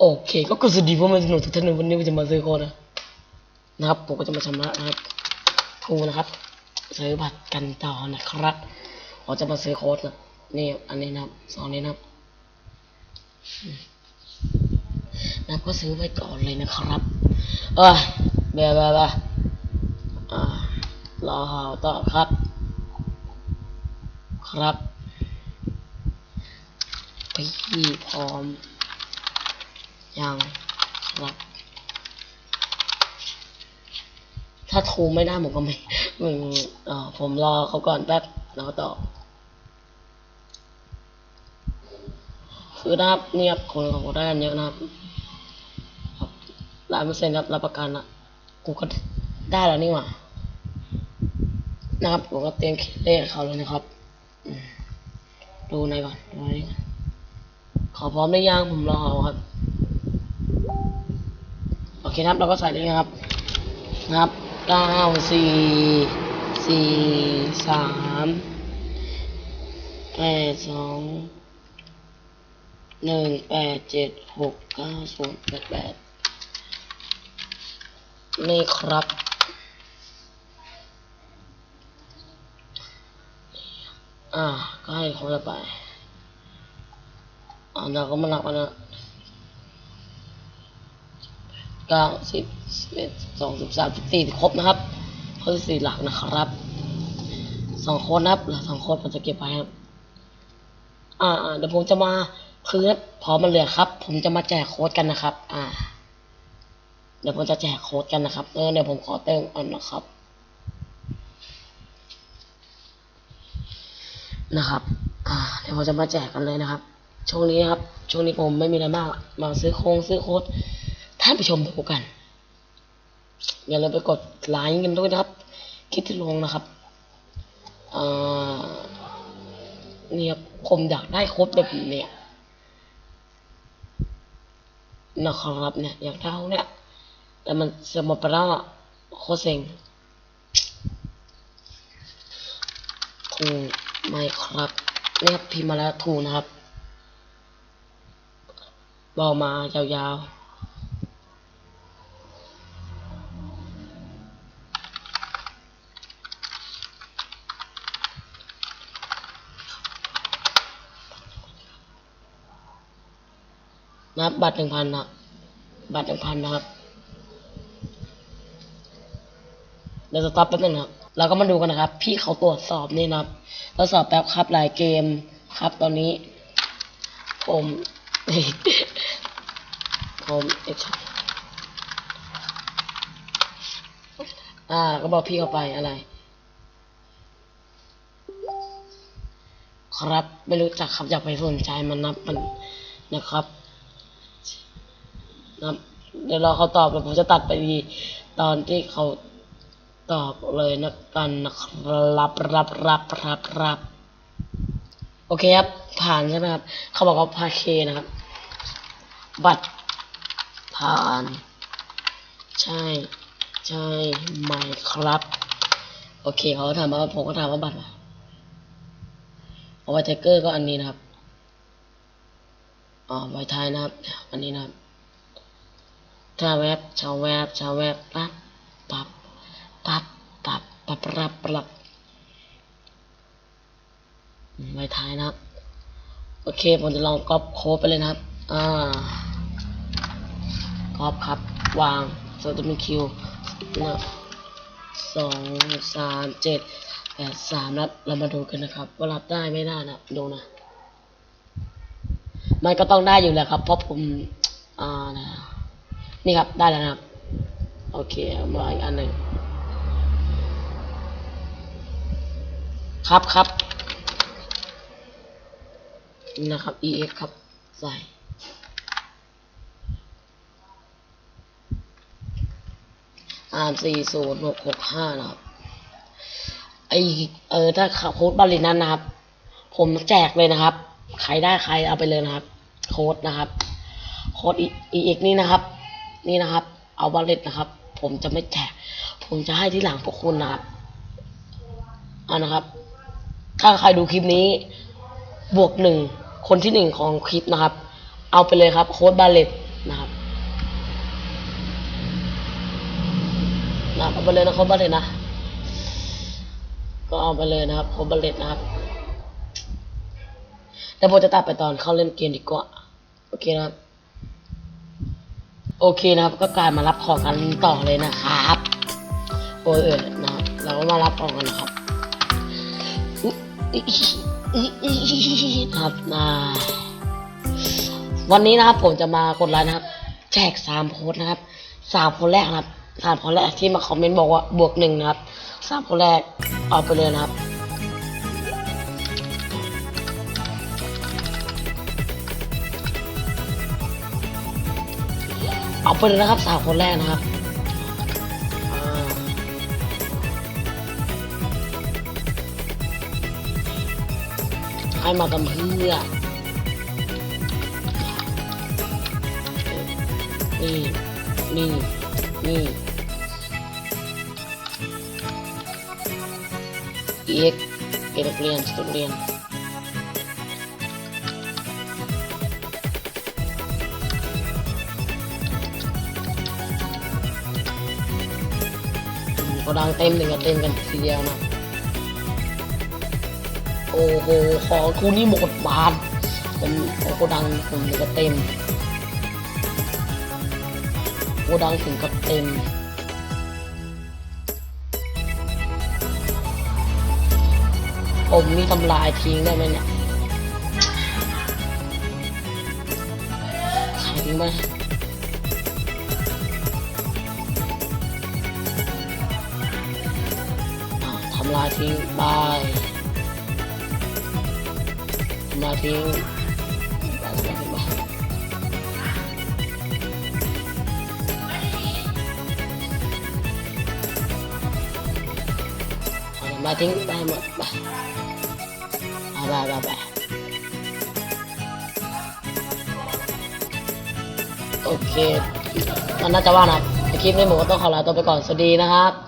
โอเค ก็กดสวัสดีพวกมันสนุกทุกท่านวันนี้ผมจะมาซื้อโค้ดนะนะครับผมก็จะมาชำระนะครับทูนะครับซื้อบัตรกันต่อนะครับผมจะมาซื้อโค้ดนะนี่อันนี้นะครับสองนี้นะครับอืมนะครับก็ซื้อไว้ก่อนเลยนะครับเอ้ยเบะเบะเบะอ่ารอต่อครับ ครับพี่พร้อม ยังครับ ถ้าโทรไม่ได้ผมก็ไม่มึงเออผมรอเขาก่อนแป๊บแล้วต่อคือนะครับเนี่ยครับคนเขาได้กันเยอะนะครับครับร้านเปอร์เซ็นต์ครับรับประกันอะกูก็ได้แล้วนี่หว่านะครับผมก็เตรียมเลขเขาเลยนะครับ ดูในก่อนดูในก่อนขอพร้อมได้ยังผมรอเขาครับ คครับเราก็ใส่เลยครับนะครับเก้าสี่สี่สามแปดสองหนึ่งแปดเจ็ดหกเก้าศูนย์แปดแปดนี่ครับอ่าก็ให้เขาจะไปอ่าเราก็มานับกันนะ เก้าสิบสิบเอ็ดสองสิบสามสิบสี่ครบนะครับข้อที่สี่หลักนะครับสองคนนะครับสองคนผมจะเก็บไว้ครับ อ่าเดี๋ยวผมจะมาคือพอมันเหลือครับ ผมจะมาแจกโค้ดกันนะครับ อ่า เดี๋ยวผมจะแจกโค้ดกันนะครับเออเดี๋ยวผมขอเติมก่อนนะครับ นะครับ อ่า เดี๋ยวผมจะมาแจกกันเลยนะครับช่วงนี้ครับช่วงนี้ผมไม่มีอะไรมาก มาซื้อโค้งซื้อโค้ดานผู้ชมดูกันอย่าลืมไปกดไลค์กันด้วยนะครับคลิปที่ลงนะครับเนี่ยผมอยากได้โค้ดแบบเนี้ยนะครับเนี่ยอยากได้เนี่ยแต่มันเสมดไปแล้วอะโคเซ็งถูไหมครับเนี่ยครับพิมพ์มาแล้วถูนะครับ บอกมายาวๆ นะครับบัตรหนึ่งพันนะบัตรหนึ่งพันนะครับเดี๋ยวสต็อปแป๊บนึงนะครับเราก็มาดูกันนะครับ พี่เขาตรวจสอบนี่นะครับทดสอบแป๊บครับหลายเกมครับตอนนี้ ผมผมเอ็กซ์อ่า ก็บอกพี่เขาไปอะไร ครับไม่รู้จักครับอยากไปสนใจมันนะมันนะครับ ครับ เดี๋ยวรอเขาตอบแล้วผมจะตัดไปดีตอนที่เขาตอบเลยนะกันนะครับรับรับรับรับโอเคครับ ผ่านใช่ไหมครับ เขาบอกว่าพาเคนะครับ บัตรผ่าน ใช่ ใช่ไหมครับ โอเคเขาถามว่าผมก็ถามว่าบัตรอะไรเอาไวไทเกอร์ก็อันนี้นะครับ อ๋อไวไทยนะครับ อันนี้นะครับ ถ้าแวบชาวแวบชาวแวบปั๊บปั๊บปั๊บปั๊บปั๊บปั๊บปั๊บอืมไว้ท้ายนะครับ โอเคผมจะลองก๊อปโค้ดไปเลยนะครับอ่าก๊อปครับวางโซจะมีคิวนะสองสามเจ็ดแปดสามนะครับเรามาดูกันนะครับ ว่ารับได้ไม่ได้นะดูนะ มันก็ต้องได้อยู่แล้วครับ เพราะผมอ่านะ นี่ครับได้แล้วนะครับ โอเคมาอีกอันหนึ่งครับครับนี่นะครับ ex ครับใส่อ่านสี่ศูนย์หกหกห้านะครับไอเออถ้าโค้ดบาลินนั้นนะครับ ผมแจกเลยนะครับ ใครได้ใครเอาไปเลยนะครับ โค้ดนะครับ โค้ด ex นี่นะครับ นี่นะครับ เอาบอลเลตนะครับ ผมจะไม่แจกผมจะให้ที่หลังพวกคุณนะครับเอานนะครับ ถ้าใครดูคลิปนี้ บวกหนึ่งคนที่หนึ่งของคลิปนะครับ เอาไปเลยครับโค้ดบาเลตนะครับนะเอาไปเลยนะโค้ดบาเลตนะก็เอาไปเลยนะครับโค้ดบาเลตนะครับแต่ผมจะตัดไปตอนเข้าเล่นเกมดีกว่าโอเคนะครับ โอเคนะครับ ก็กลายมารับของกันต่อเลยนะครับโอ้ยเออนะครับเราก็มารับของกันนะครับครับมาวันนี้นะครับผมจะมากดไลค์นะครับ แจกสามโพสนะครับสามคนแรกนะครับสามคนแรกที่มาคอมเมนต์บอกว่าบวกหนึ่งนะครับสามคนแรกเอาไปเลยนะครับ เอาไปเลยนะครับสามคนแรกนะครับให้มากันเพื่อนี่นี่นี่เอ็กเอ็กเรียนสตุเรียน โกดังเต็มหนึ่งกับเต็มกันทีเดียวนะ โอ้โห ของคูนี่หมดบานเป็นโกดังผมถึงกับเต็มโกดังถึงกับเต็มผมนี่ทำลายทิ้งได้ไหมเนี่ยขายทิ้งไหมำลายทิ้งไปทำลายทิ้งไปไปไปไปเอาทิ้งไปหมดไปไปไปไปไปโอเคมันน่าจะว่านะคลิปนี้ผมก็ต้องขอลาตัวไปก่อน สวัสดีนะครับ